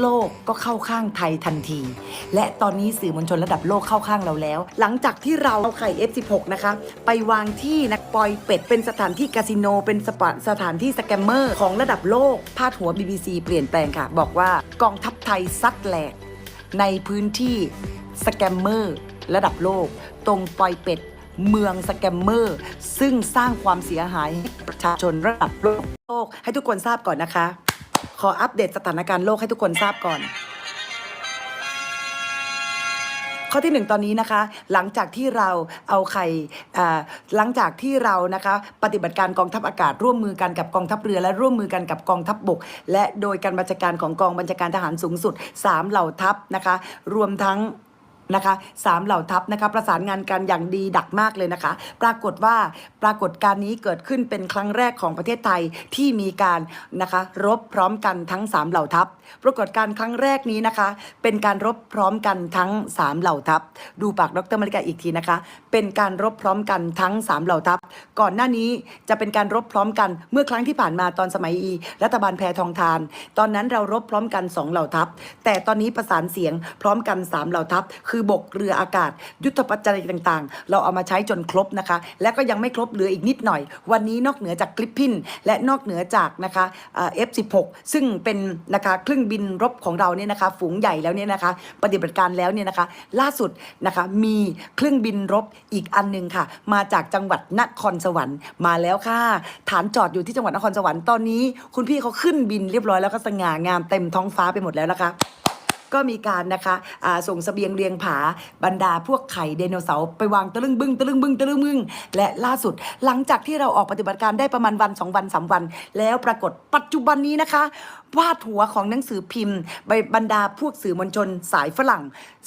โลกก็เข้าข้างไทยทันที และตอนนี้สื่อมวลชนระดับโลกเข้าข้างเราแล้ว หลังจากที่เราเอาไข่ F16 นะคะ ไปวางที่นักปอยเป็ด เป็นสถานที่คาสิโน เป็นสปะสถานที่สแกมเมอร์ ของระดับโลก พาดหัว BBC เปลี่ยนแปลงค่ะ บอกว่ากองทัพไทยซัดแหลก ในพื้นที่สแกมเมอร์ระดับโลก ตรงปอยเป็ดเมืองสแกมเมอร์ ซึ่งสร้างความเสียหายให้ประชาชนระดับโลก ให้ทุกคนทราบก่อนนะคะ ออัปเดตสถานการณ์โลกให้ทุกคนทราบก่อน ข้อที่หนึ่งตอนนี้นะคะ หลังจากที่เราเอาไข่หลังจากที่เรานะคะปฏิบัติการกองทัพอากาศร่วมมือกันกับกองทัพเรือและร่วมมือกันกับกองทัพบกและโดยการบัญชาการของกองบัญชาการทหารสูงสุด 3 เหล่าทัพนะคะ รวมทั้ง นะคะสามเหล่าทัพนะคะประสานงานกันอย่างดีดักมากเลยนะคะ ปรากฏว่าปรากฏการณ์นี้เกิดขึ้นเป็นครั้งแรกของประเทศไทยที่มีการนะคะรบพร้อมกันทั้งสามเหล่าทัพ ปรากฏการณ์ครั้งแรกนี้นะคะ เป็นการรบพร้อมกันทั้งสามเหล่าทัพ ดูปากดรมาริกาอีกทีนะคะ เป็นการรบพร้อมกันทั้งสามเหล่าทัพ ก่อนหน้านี้จะเป็นการรบพร้อมกันเมื่อครั้งที่ผ่านมาตอนสมัยอีรัฐบาลแพทองทาน ตอนนั้นเรารบพร้อมกันสองเหล่าทัพ แต่ตอนนี้ประสานเสียงพร้อมกันสามเหล่าทัพคืือบกเรืออากาศ ยุทธปัจจัยต่างๆ เราเอามาใช้จนครบนะคะ และก็ยังไม่ครบเหลืออีกนิดหน่อย วันนี้นอกเหนือจากคลิปพินและนอกเหนือจากนะคะเอ่อ F16 ซึ่งเป็นนะคะเครื่องบินรบของเราเนี่ยนะคะ ฝูงใหญ่แล้วเนี่ยนะคะ ปฏิบัติการแล้วเนี่ยนะคะ ล่าสุดนะคะมีเครื่องบินรบอีกอันหนึงค่ะ มาจากจังหวัดนครสวรรค์มาแล้วค่ะ ฐานจอดอยู่ที่จังหวัดนครสวรรค์ตอนนี้ คุณพี่เขาขึ้นบินเรียบร้อยแล้วก็สง่างามเต็มท้องฟ้าไปหมดแล้วนะคะ ก็มีการนะคะอ่าส่งเสบียงเรียงผาบรรดาพวกไข่ไดโนเสาร์ไปวางตะลึงบึ้งตะลึงบึ้งตะลึงบึ้งและล่าสุด หลังจากที่เราออกปฏิบัติการได้ประมาณวันสองวันสามวัน แล้วปรากฏปัจจุบันนี้นะคะวาดหัวของหนังสือพิมพ์บรรดาพวกสื่อมวลชนสายฝรั่ง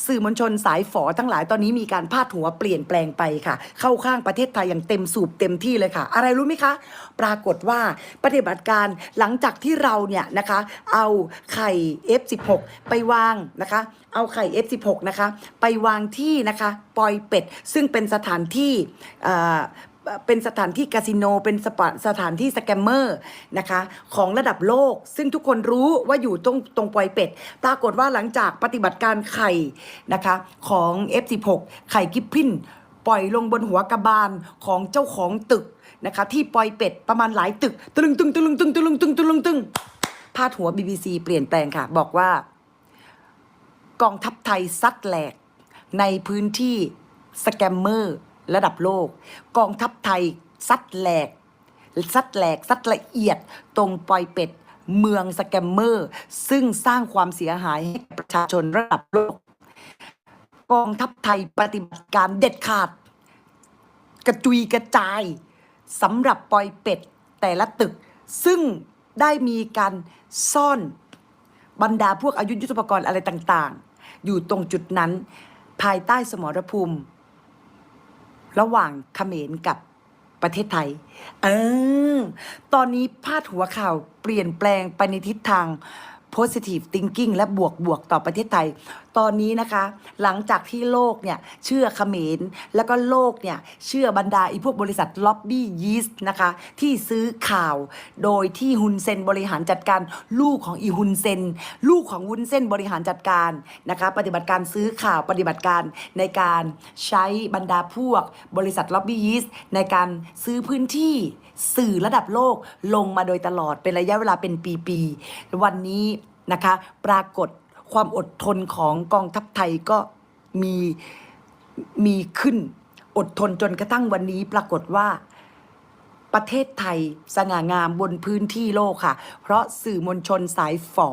สื่อมวลชนสายฝอทั้งหลายตอนนี้มีการพาดหัวเปลี่ยนแปลงไปค่ะ เข้าข้างประเทศไทยอย่างเต็มสูบเต็มที่เลยค่ะ อะไรรู้ไหมคะ ปรากฏว่าปฏิบัติการหลังจากที่เราเนี่ยนะคะ เอาไข่ F16 ไปวางนะคะ เอาไข่ F16 นะคะ ไปวางที่นะคะปอยเป็ด ซึ่งเป็นสถานที่เป็นสถานที่คาสิโน เป็นสปสถานที่สแกมเมอร์นะคะ ของระดับโลก ซึ่งทุกคนรู้ว่าอยู่ตรงตรงปอยเป็ด ปรากฏว่าหลังจากปฏิบัติการไข่นะคะ ของ F16 ไข่กิฟพินปล่อยลงบนหัวกระบาลของเจ้าของตึกนะคะ ที่ปอยเป็ดประมาณหลายตึกตะลึงตึงตึงตึงตึงตึงตึงตึงพาดหัว BBC เปลี่ยนแปลงค่ะ บอกว่า กองทัพไทยซัดแหลก ในพื้นที่สแกมเมอร์ระดับโลก กองทัพไทยซัดแหลกซัดแหลกซัดละเอียดตรงปอยเป็ดเมืองสแกมเมอร์ ซึ่งสร้างความเสียหายให้กับประชาชนระดับโลก กองทัพไทยปฏิบัติการเด็ดขาด กระจุยกระจายสำหรับปอยเป็ดแต่ละตึก ซึ่งได้มีการซ่อนบรรดาพวกอายุยุทธปกรณ์อะไรต่างๆ อยู่ตรงจุดนั้น ภายใต้สมรภูมิ ระหว่างเขมรกับประเทศไทย เออ ตอนนี้พาดหัวข่าวเปลี่ยนแปลงไปในทิศทาง positive thinking และบวกบวกต่อประเทศไทย ตอนนี้นะคะ หลังจากที่โลกเนี่ยเชื่อเขมร แล้วก็โลกเนี่ยเชื่อบรรดาอีพวกบริษัทล็อบบี้ยีสต์นะคะ ที่ซื้อข่าว โดยที่ฮุนเซนบริหารจัดการลูกของอีฮุนเซน ลูกของวุ้นเส้นบริหารจัดการนะคะ ปฏิบัติการซื้อข่าวปฏิบัติการในการใช้บรรดาพวกบริษัทล็อบบี้ยีสต์ในการซื้อพื้นที่สื่อระดับโลกลงมาโดยตลอดเป็นระยะเวลาเป็นปีๆวันนี้นะคะ ปรากฏ ความอดทนของกองทัพไทยก็มีมีขึ้น อดทนจนกระทั่งวันนี้ปรากฏว่าประเทศไทยสง่างามบนพื้นที่โลกค่ะ เพราะสื่อมวลชนสายฝอ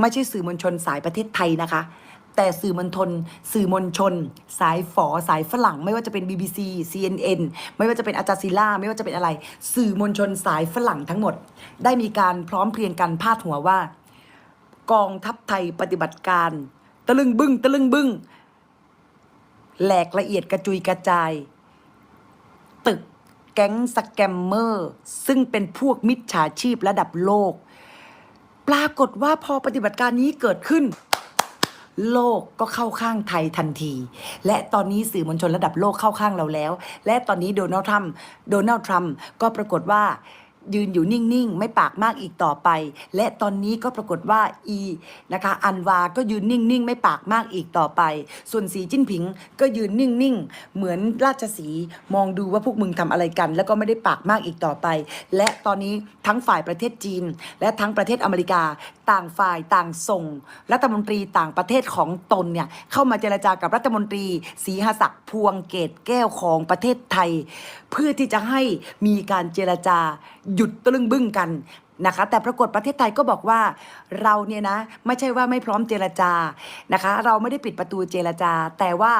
ไม่ใช่สื่อมวลชนสายประเทศไทยนะคะ แต่สื่อมวลชนสื่อมวลชน สายฝอสายฝรั่ง ไม่ว่าจะเป็น BBC CNN ไม่ว่าจะเป็นอาจาซิล่าไม่ว่าจะเป็นอะไร สื่อมวลชนสายฝรั่งทั้งหมด ได้มีการพร้อมเพรียงกันพาดหัวว่า กองทัพไทยปฏิบัติการ ตะลึงบึ้ง ตะลึงบึ้ง แหลกละเอียดกระจุยกระจาย ตึกแก๊งสแกมเมอร์ ซึ่งเป็นพวกมิจฉาชีพระดับโลก ปรากฏว่าพอปฏิบัติการนี้เกิดขึ้น โลกก็เข้าข้างไทยทันที และตอนนี้สื่อมวลชนระดับโลกเข้าข้างเราแล้ว และตอนนี้โดนัลด์ทรัมป์โดนัลด์ทรัมป์ก็ปรากฏว่า ยืนอยู่นิ่งๆ ไม่ปากมากอีกต่อไป และตอนนี้ก็ปรากฏว่าอีนะคะอันวาก็ยืนนิ่งๆ ไม่ปากมากอีกต่อไป ส่วนสีจิ้นผิงก็ยืนนิ่งๆ เหมือนราชสีมองดูว่าพวกมึงทำอะไรกัน แล้วก็ไม่ได้ปากมากอีกต่อไป และตอนนี้ทั้งฝ่ายประเทศจีน และทั้งประเทศอเมริกาต่างฝ่ายต่างส่ง รัฐมนตรีต่างประเทศของตนเนี่ยเข้ามาเจรจากับรัฐมนตรีศรีหศักดิ์พวงเกตแก้วของประเทศไทย เพื่อที่จะให้มีการเจรจาหยุดตะลึงบึ้งกันนะคะ แต่ปรากฏประเทศไทยก็บอกว่าเราเนี่ยนะไม่ใช่ว่าไม่พร้อมเจรจานะคะ เราไม่ได้ปิดประตูเจรจา แต่ว่า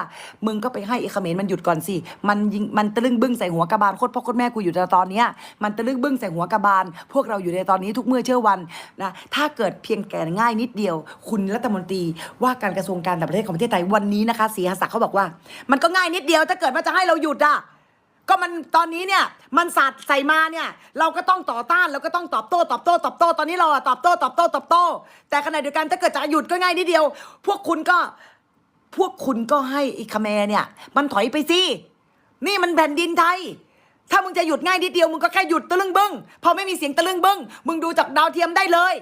มึงก็ไปให้ไอ้เขมรมันหยุดก่อนสิมันยิงมันตะลึงบึ้งใส่หัวกระบาลโคตรพ่อโคตรแม่กูอยู่ในตอนเนี้ยมันตะลึงบึ้งใส่หัวกระบาล พวกเราอยู่ในตอนนี้ทุกเมื่อเชื่อวันนะถ้าเกิดเพียงแก่ง่ายนิดเดียว คุณรัฐมนตรีว่าการกระทรวงการต่างประเทศของประเทศไทยวันนี้นะคะศรีหศักดิ์เขาบอกว่า มันก็ง่ายนิดเดียวถ้าเกิดว่าจะให้เราหยุดอะ ก็มันตอนนี้เนี่ยมันสาดใส่มาเนี่ยเราก็ต้องต่อต้านเราก็ต้องตอบโต้ตอบโต้ตอบโต้ตอนนี้เราอะตอบโต้ตอบโต้ตอบโต้ แต่ขณะเดียวกันถ้าเกิดจะหยุดก็ง่ายนิดเดียว พวกคุณก็พวกคุณก็ให้อีคาเมเนี่ยมันถอยไปสินี่มันแผ่นดินไทยถ้ามึงจะหยุดง่ายนิดเดียวมึงก็แค่หยุดตะลึงบึ้งพอไม่มีเสียงตะลึงบึ้งมึงดูจากดาวเทียมได้เลย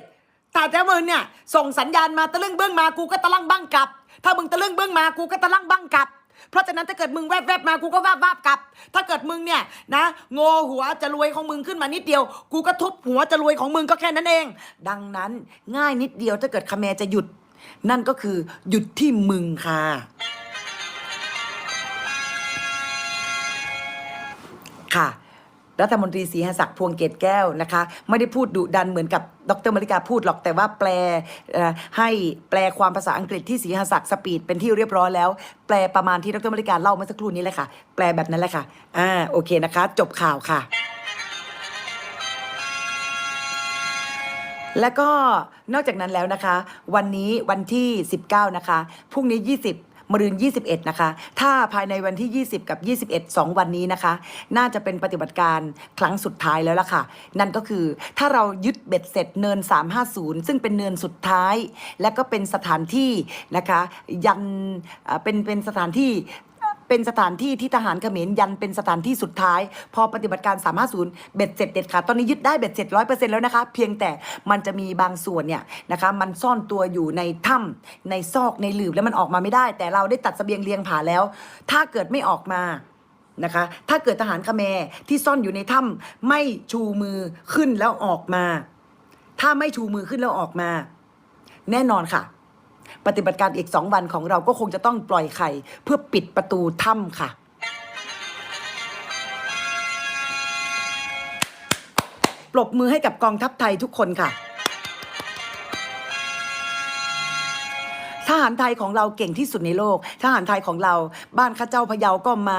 แต่แต่มึงเนี่ยส่งสัญญาณมาตะลึงบึ้งมากูก็ตะลังบ้างกลับ ถ้ามึงตะลึงบึ้งมากูก็ตะลังบ้างกลับ เพราะฉะนั้นถ้าเกิดมึงแวบแวบมากูก็แวบแวบกลับ ถ้าเกิดมึงเนี่ยนะโง่หัวจะรวยของมึงขึ้นมานิดเดียว กูก็ทุบหัวจะรวยของมึงก็แค่นั้นเอง ดังนั้นง่ายนิดเดียวถ้าเกิดคาเมรจะหยุด นั่นก็คือหยุดที่มึงค่ะค่ะ รัฐมนตรีศรีหศักดิ์พวงเกตแก้วนะคะ ไม่ได้พูดดุดันเหมือนกับดรมาริกาพูดหรอกแต่ว่าแปลให้แปลความภาษาอังกฤษที่ศรีหศักดิ์สปีดเป็นที่เรียบร้อยแล้ว แปลประมาณที่ดรมาริกาเล่าเมื่อสักครู่นี้เลยค่ะ แปลแบบนั้นแหละค่ะอ่าโอเคนะคะ จบข่าวค่ะแล้วก็นอกจากนั้นแล้วนะคะ วันนี้วันที่ 19 นะคะพรุ่งนี้ 20 มรืน21 นะคะ ถ้าภายในวันที่ 20 กับ 21 2 วันนี้นะคะ น่าจะเป็นปฏิบัติการครั้งสุดท้ายแล้วล่ะค่ะ นั่นก็คือถ้าเรายึดเบ็ดเสร็จเนิน 350 ซึ่งเป็นเนินสุดท้าย และก็เป็นสถานที่นะคะ ยันอ่อเป็นเป็นสถานที่ เป็นสถานที่ที่ทหารเขมรยันเป็นสถานที่สุดท้าย พอปฏิบัติการ 350 เบ็ดเสร็จเด็ดขาดตอนนี้ยึดได้เบ็ดเสร็จร้อยเปอร์เซ็นต์แล้วนะคะ เพียงแต่มันจะมีบางส่วนเนี่ยนะคะมันซ่อนตัวอยู่ในถ้ำในซอกในหลืบแล้วมันออกมาไม่ได้ แต่เราได้ตัดเสบียงเลียงผาแล้ว ถ้าเกิดไม่ออกมานะคะ ถ้าเกิดทหารเขมรที่ซ่อนอยู่ในถ้ำไม่ชูมือขึ้นแล้วออกมา ถ้าไม่ชูมือขึ้นแล้วออกมา แน่นอนค่ะ ปฏิบัติการอีกสองวันของเราก็คงจะต้องปล่อยไข่ เพื่อปิดประตูถ้ำค่ะ ปรบมือให้กับกองทัพไทยทุกคนค่ะ ทหารไทยของเราเก่งที่สุดในโลก ทหารไทยของเรา บ้านข้าเจ้าพะเยาก็มา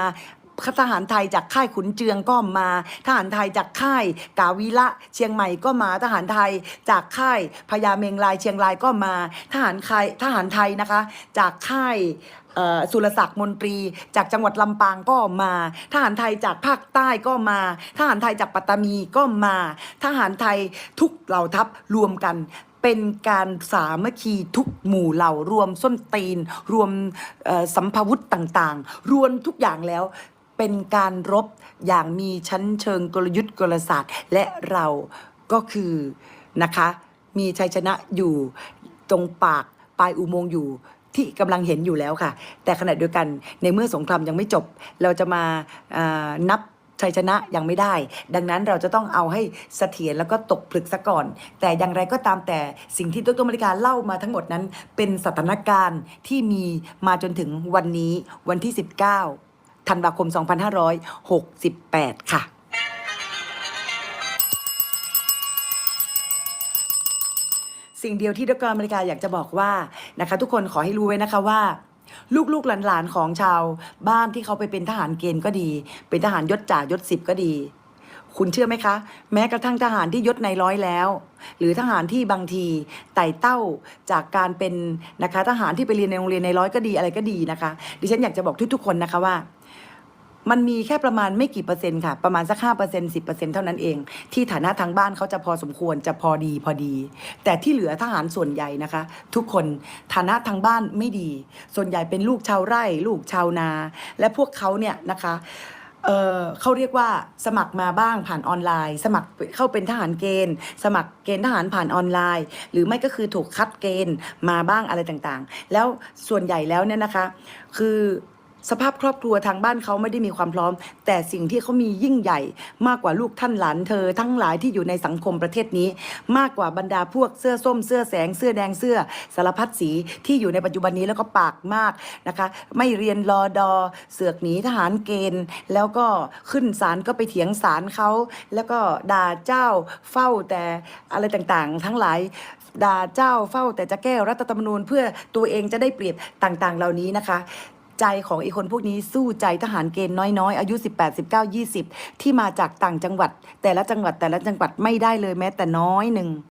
ทหารไทยจากค่ายขุนเจืองก็มา ทหารไทยจากค่ายกาวิละเชียงใหม่ก็มา ทหารไทยจากค่ายพญาเมงรายเชียงรายก็มา ทหารไทยทหารไทยนะคะ จากค่ายสุรศักดิ์มนตรี จากจังหวัดลำปางก็มา ทหารไทยจากภาคใต้ก็มา ทหารไทยจากปัตตานีก็มา ทหารไทยทุกเหล่าทัพรวมกันเป็นการสามัคคีทุกหมู่เหล่ารวมส้นตีน รวมสัมภาวุธต่างๆ รวมทุกอย่างแล้ว เป็นการรบอย่างมีชั้นเชิงกลยุทธ์กลศาสตร์ และเราก็คือนะคะมีชัยชนะอยู่ตรงปากปลายอุโมงค์อยู่ที่กำลังเห็นอยู่แล้วค่ะ แต่ขณะเดียวกันในเมื่อสงครามยังไม่จบ เราจะมาานับชัยชนะยังไม่ได้ ดังนั้นเราจะต้องเอาให้เสถียรแล้วก็ตกผลึกซะก่อน แต่อย่างไรก็ตามแต่สิ่งที่ดรมริกาเล่ามาทั้งหมดนั้น เป็นสถานการณ์ที่มีมาจนถึงวันนี้วันที่ 19 ธันวาคม 2568 ค่ะสิ่งเดียวที่ดรอเมริกาอยากจะบอกว่านะคะ ทุกคนขอให้รู้ไว้นะคะว่า ลูกๆหลานๆของชาวบ้านที่เขาไปเป็นทหารเกณฑ์ก็ดี เป็นทหารยศจ่ายศสิบก็ดี คุณเชื่อไหมคะ แม้กระทั่งทหารที่ยศในร้อยแล้ว หรือทหารที่บางทีไต่เต้าจากการเป็นนะคะทหารที่ไปเรียนในโรงเรียนในร้อยก็ดีอะไรก็ดีนะคะ ดิฉันอยากจะบอกทุกๆคนนะคะว่า มันมีแค่ประมาณไม่กี่เปอร์เซ็นต์ค่ะ ประมาณสักห้าเปอร์เซ็นต์สิบเปอร์เซ็นต์เท่านั้นเอง ที่ฐานะทางบ้านเขาจะพอสมควรจะพอดีพอดี แต่ที่เหลือทหารส่วนใหญ่นะคะ ทุกคนฐานะทางบ้านไม่ดี ส่วนใหญ่เป็นลูกชาวไร่ ลูกชาวนา และพวกเขาเนี่ยนะคะเเขาเรียกว่าสมัครมาบ้างผ่านออนไลน์ สมัครเข้าเป็นทหารเกณฑ์ สมัครเกณฑ์ทหารผ่านออนไลน์ หรือไม่ก็คือถูกคัดเกณฑ์มาบ้างอะไรต่างๆ แล้วส่วนใหญ่แล้วเนี่ยนะคะ คือ สภาพครอบครัวทางบ้านเขาไม่ได้มีความพร้อม แต่สิ่งที่เขามียิ่งใหญ่ มากกว่าลูกท่านหลานเธอ ทั้งหลายที่อยู่ในสังคมประเทศนี้ มากกว่าบรรดาพวกเสื้อส้มเสื้อแสงเสื้อแดงเสื้อสารพัดสีที่อยู่ในปัจจุบันนี้แล้วก็ปากมากนะคะ ไม่เรียนรอดอเสือกหนีทหารเกณฑ์ แล้วก็ขึ้นศาลก็ไปเถียงศาลเขาแล้วก็ด่าเจ้าเฝ้าแต่อะไรต่างๆ ทั้งหลายด่าเจ้าเฝ้าแต่จะแก้รัฐธรรมนูญเพื่อตัวเองจะได้เปรียบต่างๆ เหล่านี้นะคะ ใจของไอ้คนพวกนี้สู้ใจทหารเกณฑ์น้อยๆ อายุ 18 19 20 ที่มาจากต่างจังหวัด แต่ละจังหวัดแต่ละจังหวัดไม่ได้เลยแม้แต่น้อยหนึ่ง